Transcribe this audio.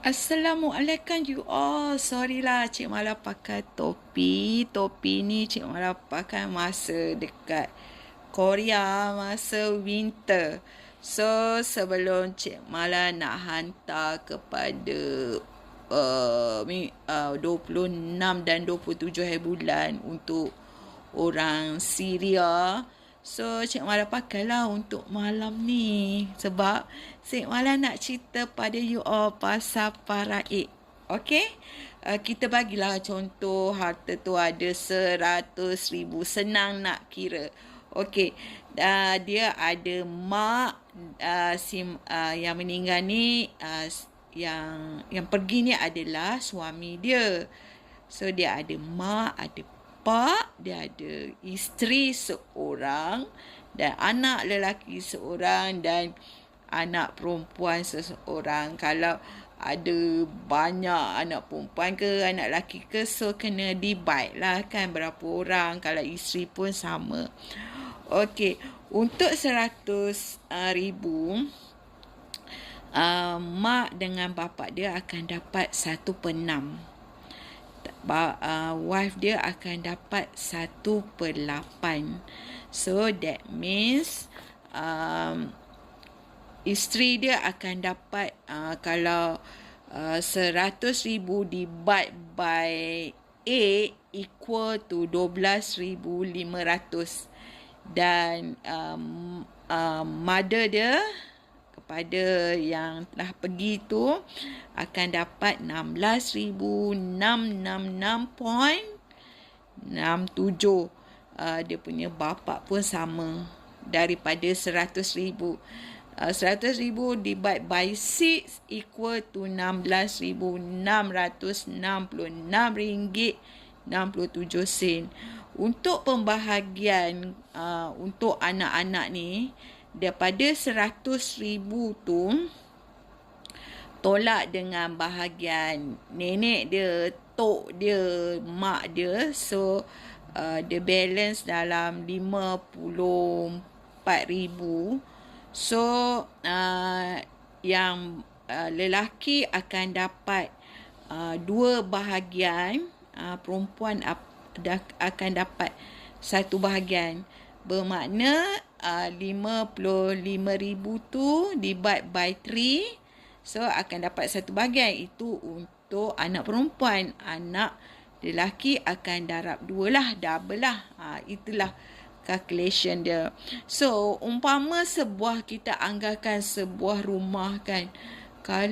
Assalamualaikum you all. Sorry lah Cik Mala pakai topi. Topi ni Cik Mala pakai masa dekat Korea, masa winter. So, sebelum Cik Mala nak hantar kepada uh, uh, 26 dan 27 hari bulan untuk orang Syria, So, Cik Mala pakailah untuk malam ni. Sebab Cik Mala nak cerita pada you all pasal paraid. Okay? Uh, kita bagilah contoh harta tu ada seratus ribu. Senang nak kira. Okay. Uh, dia ada mak uh, si, uh, yang meninggal ni uh, yang yang pergi ni adalah suami dia. So dia ada mak, ada bapa, dia ada isteri seorang dan anak lelaki seorang dan anak perempuan seseorang. Kalau ada banyak anak perempuan ke anak lelaki ke so kena divide lah kan berapa orang. Kalau isteri pun sama. Okey, untuk seratus uh, ribu uh, mak dengan bapa dia akan dapat satu per enam uh, wife dia akan dapat 1 per 8. So that means um, isteri dia akan dapat uh, kalau uh, 100 ribu divide by 8 equal to 12,500 dan um, uh, mother dia pada yang telah pergi tu akan dapat 16,666.67 uh, dia punya bapa pun sama daripada 100,000 uh, 100,000 divide by 6 equal to 16,666 ringgit 67 sen. Untuk pembahagian uh, untuk anak-anak ni daripada ribu tu tolak dengan bahagian nenek dia, tok dia, mak dia. So, uh, the balance dalam lima puluh empat ribu. So, uh, yang uh, lelaki akan dapat uh, dua bahagian. Uh, perempuan ap- akan dapat satu bahagian. Bermakna uh, 55,000 tu divide by 3. So akan dapat satu bahagian. Itu untuk anak perempuan. Anak lelaki akan darab dua lah. Double lah. Ha, itulah calculation dia. So umpama sebuah kita anggarkan sebuah rumah kan. Kalau